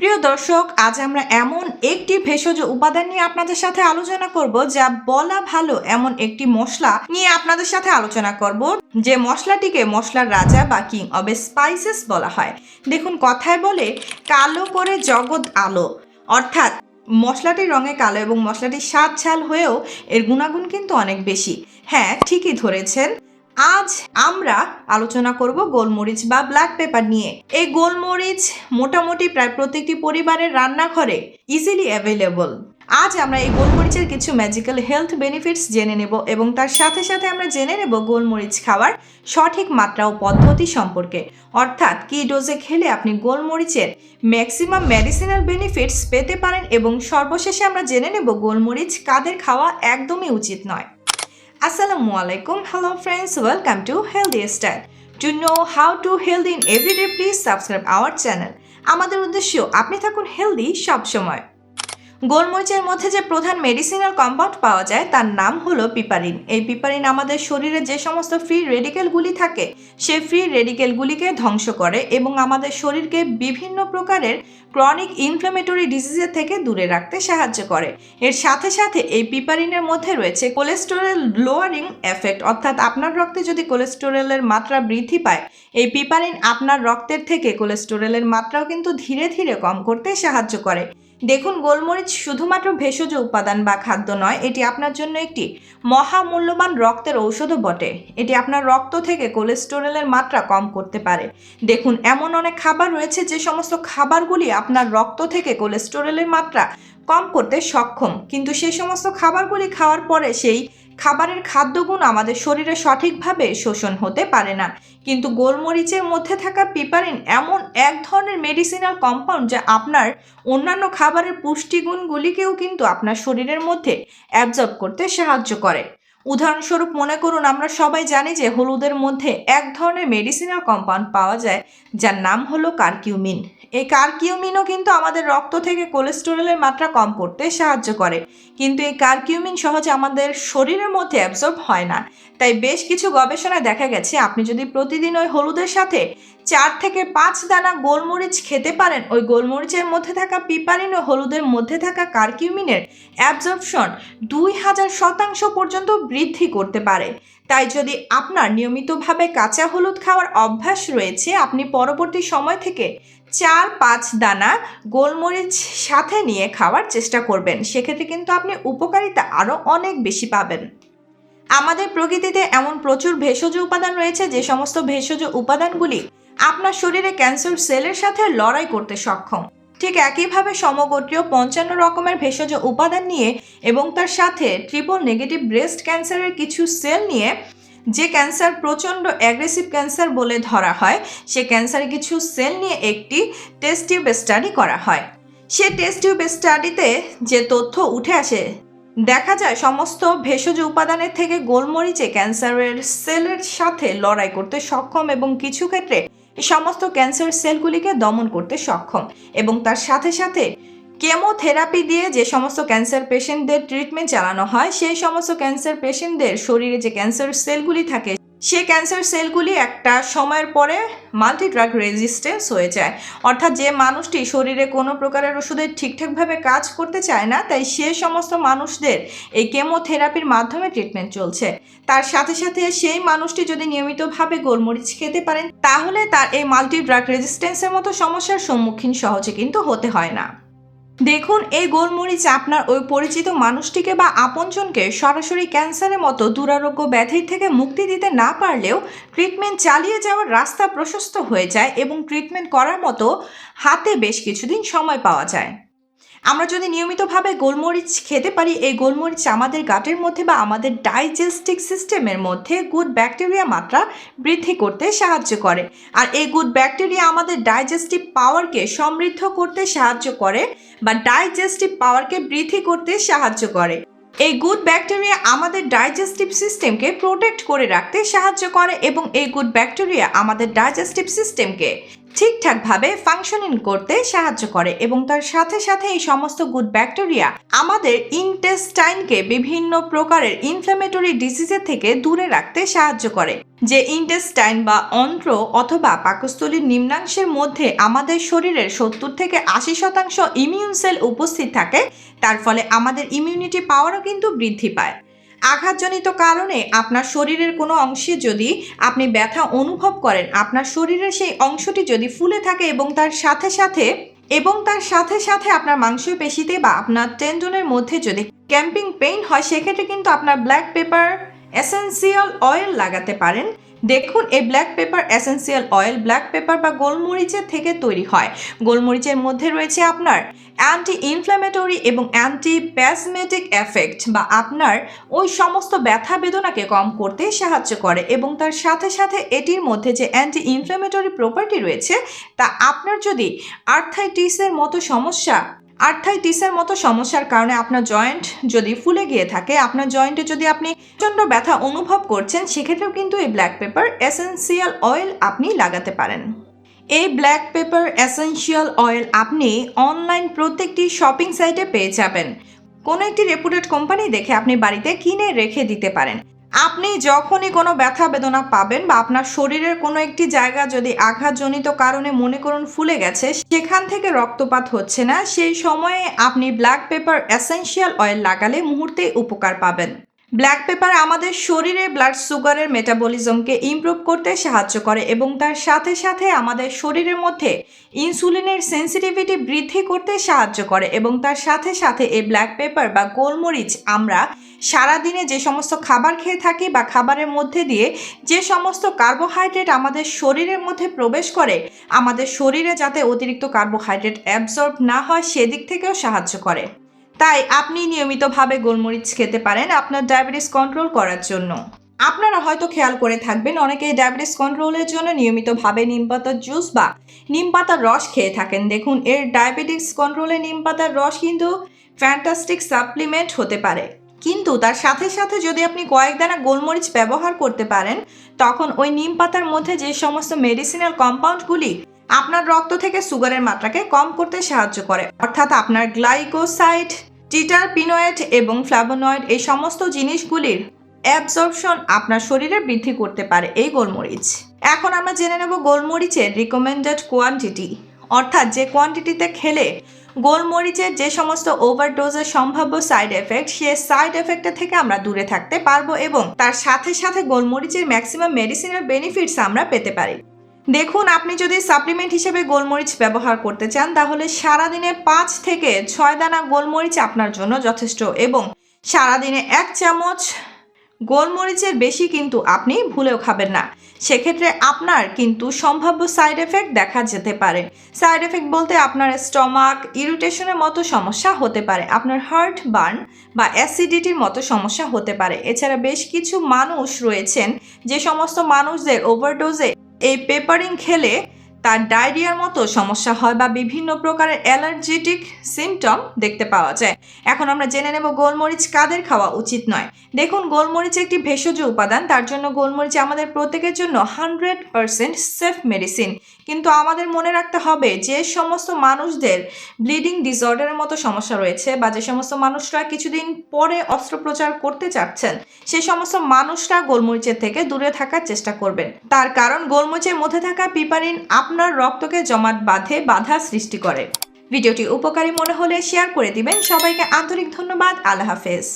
প্রিয় দর্শক, আজ আমরা এমন একটি ভেষজ উপাদান নিয়ে আপনাদের সাথে আলোচনা করব যা বলা ভালো এমন একটি মশলা নিয়ে আপনাদের সাথে আলোচনা করব। যে মশলাটিকে মশলার রাজা বা কিং অব স্পাইসেস বলা হয়। দেখুন, কথায় বলে কালো করে জগৎ আলো। অর্থাৎ, মশলাটির রঙে কালো এবং মশলাটি স্বাদ ঝাল হয়েও এর গুণাগুণ কিন্তু অনেক বেশি। হ্যাঁ ঠিকই ধরেছেন। আজ আমরা আলোচনা করব গোলমরিচ বা ব্ল্যাক পেপার নিয়ে। এই গোলমরিচ মোটামুটি প্রায় প্রত্যেকটি পরিবারের রান্নাঘরে ইজিলি অ্যাভেলেবল আজ আমরা এই গোলমরিচের কিছু ম্যাজিক্যাল হেলথ বেনিফিটস জেনে নেব এবং তার সাথে সাথে আমরা জেনে নেব গোলমরিচ খাওয়ার সঠিক মাত্রা ও পদ্ধতি সম্পর্কে। অর্থাৎ কি ডোজে খেলে আপনি গোলমরিচের ম্যাক্সিমাম মেডিসিনাল বেনিফিটস পেতে পারেন এবং সর্বশেষে আমরা জেনে নেব গোলমরিচ কাদের খাওয়া একদমই উচিত নয়। Assalamu alaikum. Hello friends. Welcome to Healthy Style. To know how to healthy in everyday, please subscribe our channel. আমাদের উদ্দেশ্য আপনি থাকুন হেলদি সব সময় গোলমরিচের মধ্যে যে প্রধান মেডিসিনাল কম্পাউন্ড পাওয়া যায়, তার নাম হলো পিপারিন। এই পিপারিন আমাদের শরীরে যে সমস্ত ফ্রি রেডিকেলগুলি থাকে, সেই ফ্রি রেডিকেলগুলিকে ধ্বংস করে এবং আমাদের শরীরকে বিভিন্ন প্রকারের ক্রনিক ইনফ্লামেটরি ডিজিজের থেকে দূরে রাখতে সাহায্য করে। এর সাথে সাথে এই পিপারিনের মধ্যে রয়েছে কোলেস্টেরল লোয়ারিং এফেক্ট। অর্থাৎ আপনার রক্তে যদি কোলেস্টেরলের মাত্রা বৃদ্ধি পায়, এই পিপারিন আপনার রক্তের থেকে কোলেস্টেরলের মাত্রাও কিন্তু ধীরে ধীরে কম করতে সাহায্য করে। দেখুন, গোলমরিচ শুধুমাত্র ভেষজ উপাদান বা খাদ্য নয়, এটি আপনার জন্য একটি মহামূল্যবান রক্তের ঔষধও বটে। এটি আপনার রক্ত থেকে কোলেস্টেরলের মাত্রা কম করতে পারে। দেখুন, এমন অনেক খাবার রয়েছে যে সমস্ত খাবারগুলি আপনার রক্ত থেকে কোলেস্টেরলের মাত্রা কম করতে সক্ষম। কিন্তু সেই সমস্ত খাবারগুলি খাওয়ার পরে সেই খাবারের খাদ্যগুণ আমাদের শরীরে সঠিকভাবে শোষণ হতে পারে না। কিন্তু গোলমরিচের মধ্যে থাকা পিপারিন এমন এক ধরনের মেডিসিনাল কম্পাউন্ড যা আপনার অন্যান্য খাবারের পুষ্টিগুণগুলিকেও কিন্তু আপনার শরীরের মধ্যে অ্যাবজর্ব করতে সাহায্য করে। উদাহরণস্বরূপ মনে করুন, আমরা সবাই জানি যে হলুদের মধ্যে এক ধরনের মেডিসিনাল কম্পাউন্ড পাওয়া যায়, যার নাম হলো কার্কিউমিন। এই কার্কিউমিনও কিন্তু আমাদের রক্ত থেকে কোলেস্টেরলের মাত্রা কম করতে সাহায্য করে। কিন্তু এই কার্কিউমিন সহজে আমাদের শরীরের মধ্যে অ্যাবজর্ব হয় না। তাই বেশ কিছু গবেষণায় দেখা গেছে আপনি যদি প্রতিদিন ওই হলুদের সাথে চার থেকে পাঁচ দানা গোলমরিচ খেতে পারেন, ওই গোলমরিচের মধ্যে থাকা পিপারিন ও হলুদের মধ্যে থাকা কার্কিউমিনের অ্যাবজর্পশন দুই হাজার শতাংশ পর্যন্ত বৃদ্ধি করতে পারে। তাই যদি আপনার নিয়মিতভাবে কাঁচা হলুদ খাওয়ার অভ্যাস রয়েছে, আপনি পরবর্তী সময় থেকে চার পাঁচ দানা গোলমরিচ সাথে নিয়ে খাওয়ার চেষ্টা করবেন। সেক্ষেত্রে কিন্তু আপনি উপকারিতা আরও অনেক বেশি পাবেন। আমাদের প্রকৃতিতে এমন প্রচুর ভেষজ উপাদান রয়েছে যে সমস্ত ভেষজ উপাদানগুলি আপনার শরীরে ক্যান্সার সেলের সাথে লড়াই করতে সক্ষম। ঠিক একইভাবে সমগোত্রীয় পঞ্চান্ন রকমের ভেষজ উপাদান নিয়ে এবং তার সাথে ট্রিপল নেগেটিভ ব্রেস্ট ক্যান্সারের কিছু সেল নিয়ে যে ক্যান্সার প্রচণ্ড অ্যাগ্রেসিভ ক্যান্সার বলে ধরা হয়, সে ক্যান্সারের কিছু সেল নিয়ে একটি টেস্ট টিউব স্টাডি করা হয়। সে টেস্ট টিউব স্টাডিতে যে তথ্য উঠে আসে দেখা যায় সমস্ত ভেষজ উপাদানের থেকে গোলমরিচে ক্যান্সারের সেলের সাথে লড়াই করতে সক্ষম এবং কিছু ক্ষেত্রে সমস্ত ক্যান্সার সেলগুলিকে দমন করতে সক্ষম এবং তার সাথে সাথে কেমোথেরাপি দিয়ে যে সমস্ত ক্যান্সার পেশেন্টদের ট্রিটমেন্ট চালানো হয়, সেই সমস্ত ক্যান্সার পেশেন্টদের শরীরে যে ক্যান্সার সেলগুলি থাকে সেই ক্যান্সার সেলগুলি একটা সময়ের পরে মাল্টি ড্রাগ রেজিস্ট্যান্স হয়ে যায়। অর্থাৎ যে মানুষটি শরীরে কোনো প্রকারের ওষুধের ঠিকঠাকভাবে কাজ করতে চায় না, তাই সে সমস্ত মানুষদের এই কেমোথেরাপির মাধ্যমে ট্রিটমেন্ট চলছে। তার সাথে সাথে সেই মানুষটি যদি নিয়মিতভাবে গোলমরিচ খেতে পারেন, তাহলে তার এই মাল্টি ড্রাগ রেজিস্ট্যান্সের মতো সমস্যার সম্মুখীন সহজে কিন্তু হতে হয় না। দেখুন, এই গোলমরিচ আপনার ওই পরিচিত মানুষটিকে বা আপনজনকে সরাসরি ক্যান্সারের মতো দুরারোগ্য ব্যাধির থেকে মুক্তি দিতে না পারলেও ট্রিটমেন্ট চালিয়ে যাওয়ার রাস্তা প্রশস্ত হয়ে যায় এবং ট্রিটমেন্ট করার মতো হাতে বেশ কিছুদিন সময় পাওয়া যায়। আমরা যদি নিয়মিতভাবে গোলমরিচ খেতে পারি, এই গোলমরিচ আমাদের গাটের মধ্যে বা আমাদের ডাইজেস্টিক সিস্টেমের মধ্যে গুড ব্যাকটেরিয়া মাত্রা বৃদ্ধি করতে সাহায্য করে। আর এই গুড ব্যাকটেরিয়া আমাদের ডাইজেস্টিভ পাওয়ারকে সমৃদ্ধ করতে সাহায্য করে বা ডাইজেস্টিভ পাওয়ারকে বৃদ্ধি করতে সাহায্য করে। এই গুড ব্যাকটেরিয়া আমাদের ডাইজেস্টিভ সিস্টেমকে প্রোটেক্ট করে রাখতে সাহায্য করে এবং এই গুড ব্যাকটেরিয়া আমাদের ডাইজেস্টিভ সিস্টেমকে ঠিকঠাকভাবে ফাংশনিং করতে সাহায্য করে এবং তার সাথে সাথে এই সমস্ত গুড ব্যাকটেরিয়া আমাদের ইনটেস্টাইনকে বিভিন্ন প্রকারের ইনফ্ল্যামেটরি ডিজিজের থেকে দূরে রাখতে সাহায্য করে। যে ইন্টেস্টাইন বা অন্ত্র অথবা পাকস্থলীর নিম্নাংশের মধ্যে আমাদের শরীরের সত্তর থেকে আশি শতাংশ ইমিউন সেল উপস্থিত থাকে, তার ফলে আমাদের ইমিউনিটি পাওয়ারও কিন্তু বৃদ্ধি পায়। আঘাতজনিত কারণে আপনার শরীরের কোনো অংশে যদি আপনি ব্যথা অনুভব করেন, আপনার শরীরের সেই অংশটি যদি ফুলে থাকে এবং তার সাথে সাথে, এবং তার সাথে সাথে আপনার মাংসপেশিতে বা আপনার টেন্ডনের মধ্যে যদি ক্যাম্পিং পেইন হয়, সেক্ষেত্রে কিন্তু আপনার ব্ল্যাক পেপার এসেন্সিয়াল অয়েল লাগাতে পারেন। দেখুন, এই black pepper essential oil black pepper বা গোলমরিচের থেকে তৈরি হয়। গোলমরিচের মধ্যে রয়েছে আপনার অ্যান্টি ইনফ্ল্যামেটরি এবং অ্যান্টি প্যাসমেটিক এফেক্ট বা আপনার ওই সমস্ত ব্যথা বেদনাকে কম করতে সাহায্য করে এবং তার সাথে সাথে এটির মধ্যে যে অ্যান্টি ইনফ্ল্যামেটরি প্রপার্টি রয়েছে, তা আপনার যদি আর্থাইটিসের মতো সমস্যা আর্থাইটিসের মতো সমস্যার কারণে আপনার জয়েন্ট যদি ফুলে গিয়ে থাকে, আপনার জয়েন্টে যদি আপনি প্রচণ্ড ব্যথা অনুভব করছেন, সেক্ষেত্রেও কিন্তু এই ব্ল্যাক পেপার এসেন্সিয়াল অয়েল আপনি লাগাতে পারেন। এই ব্ল্যাক পেপার এসেন্সিয়াল অয়েল আপনি অনলাইন প্রত্যেকটি শপিং সাইটে পেয়ে যাবেন। কোনো একটি রেপুটেড কোম্পানি দেখে আপনি বাড়িতে কিনে রেখে দিতে পারেন। আপনি যখনই কোনো ব্যথা বেদনা পাবেন বা আপনার শরীরের কোনো একটি জায়গা যদি আঘাতজনিত কারণে মনে করুন ফুলে গেছে, সেখান থেকে রক্তপাত হচ্ছে না। সেই সময়ে আপনি ব্ল্যাক পেপার এসেন্সিয়াল অয়েল লাগালে মুহূর্তেই উপকার পাবেন। ব্ল্যাক পেপার আমাদের শরীরে ব্লাড সুগারের মেটাবলিজমকে ইমপ্রুভ করতে সাহায্য করে এবং তার সাথে সাথে আমাদের শরীরের মধ্যে ইনসুলিনের সেন্সিটিভিটি বৃদ্ধি করতে সাহায্য করে এবং তার সাথে সাথে এই ব্ল্যাক পেপার বা গোলমরিচ আমরা সারাদিনে যে সমস্ত খাবার খেয়ে থাকি বা খাবারের মধ্যে দিয়ে যে সমস্ত কার্বোহাইড্রেট আমাদের শরীরের মধ্যে প্রবেশ করে, আমাদের শরীরে যাতে অতিরিক্ত কার্বোহাইড্রেট অ্যাবজর্ব না হয় সেদিক থেকেও সাহায্য করে। তাই আপনি নিয়মিতভাবে গোলমরিচ খেতে পারেন আপনার ডায়াবেটিস কন্ট্রোল করার জন্য। আপনারা হয়তো খেয়াল করে থাকবেন, অনেকেই ডায়াবেটিস কন্ট্রোলের জন্য নিয়মিতভাবে নিম পাতার জুস বা নিম পাতার রস খেয়ে থাকেন। দেখুন, এর ডায়াবেটিস কন্ট্রোলে নিম পাতার রস কিন্তু ফ্যান্টাস্টিক সাপ্লিমেন্ট হতে পারে। কিন্তু তার সাথে সাথে যদি আপনি কয়েক দানা গোলমরিচ ব্যবহার করতে পারেন, তখন ওই নিম পাতার মধ্যে যে সমস্ত মেডিসিনাল কম্পাউন্ডগুলি আপনার রক্ত থেকে সুগারের মাত্রাকে কম করতে সাহায্য করে। অর্থাৎ আপনার গ্লাইকোসাইড টিটারপিনয়েড এবং ফ্ল্যাভোনয়েড এই সমস্ত জিনিসগুলির অ্যাবজর্পশন আপনার শরীরে বৃদ্ধি করতে পারে এই গোলমরিচ। এখন আমরা জেনে নেব গোলমরিচের রিকমেন্ডেড কোয়ান্টিটি অর্থাৎ যে কোয়ান্টিটিতে খেলে গোলমরিচের যে সমস্ত ওভারডোজের সম্ভাব্য সাইড এফেক্ট সে সাইড এফেক্টের থেকে আমরা দূরে থাকতে পারব এবং তার সাথে সাথে গোলমরিচের ম্যাক্সিমাম মেডিসিনের বেনিফিটস আমরা পেতে পারি। দেখুন, আপনি যদি সাপ্লিমেন্ট হিসেবে গোলমরিচ ব্যবহার করতে চান, তাহলে সারাদিনে পাঁচ থেকে ছয় দানা গোলমরিচ আপনার জন্য যথেষ্ট এবং সারাদিনে এক চামচ গোলমরিচের বেশি কিন্তু আপনি ভুলেও খাবেন না। সেক্ষেত্রে আপনার কিন্তু সম্ভাব্য সাইড এফেক্ট দেখা যেতে পারে। সাইড এফেক্ট বলতে আপনার স্টমাক ইরিটেশনের মতো সমস্যা হতে পারে, আপনার হার্ট বার্ন বা অ্যাসিডিটির মতো সমস্যা হতে পারে। এছাড়া বেশ কিছু মানুষ রয়েছেন, যে সমস্ত মানুষদের ওভারডোজে এই পেপারিং খেলে তার ডায়রিয়ার মতো সমস্যা হয় বা বিভিন্ন প্রকারের অ্যালার্জেটিক সিমটম দেখতে পাওয়া যায়। এখন আমরা জেনে নেব গোলমরিচ কাদের খাওয়া উচিত নয়। দেখুন, গোলমরিচ একটি ভেষজ উপাদান, তার জন্য গোলমরিচ আমাদের প্রত্যেকের জন্য হান্ড্রেড পারসেন্ট সেফ মেডিসিন। কিন্তু আমাদের মনে রাখতে হবে, যে সমস্ত মানুষদের ব্লিডিং ডিসঅর্ডারের মতো সমস্যা রয়েছে বা যে সমস্ত মানুষরা কিছুদিন পরে অস্ত্রোপচার করতে চাচ্ছেন সেই সমস্ত মানুষরা গোলমরিচের থেকে দূরে থাকার চেষ্টা করবেন। তার কারণ, গোলমরিচের মধ্যে থাকা পিপারিন আপনার রক্তকে জমাট বাঁধে বাধা সৃষ্টি করে। ভিডিওটি উপকারী মনে হলে শেয়ার করে দিবেন। সবাইকে আন্তরিক ধন্যবাদ। আল্লাহ হাফেজ।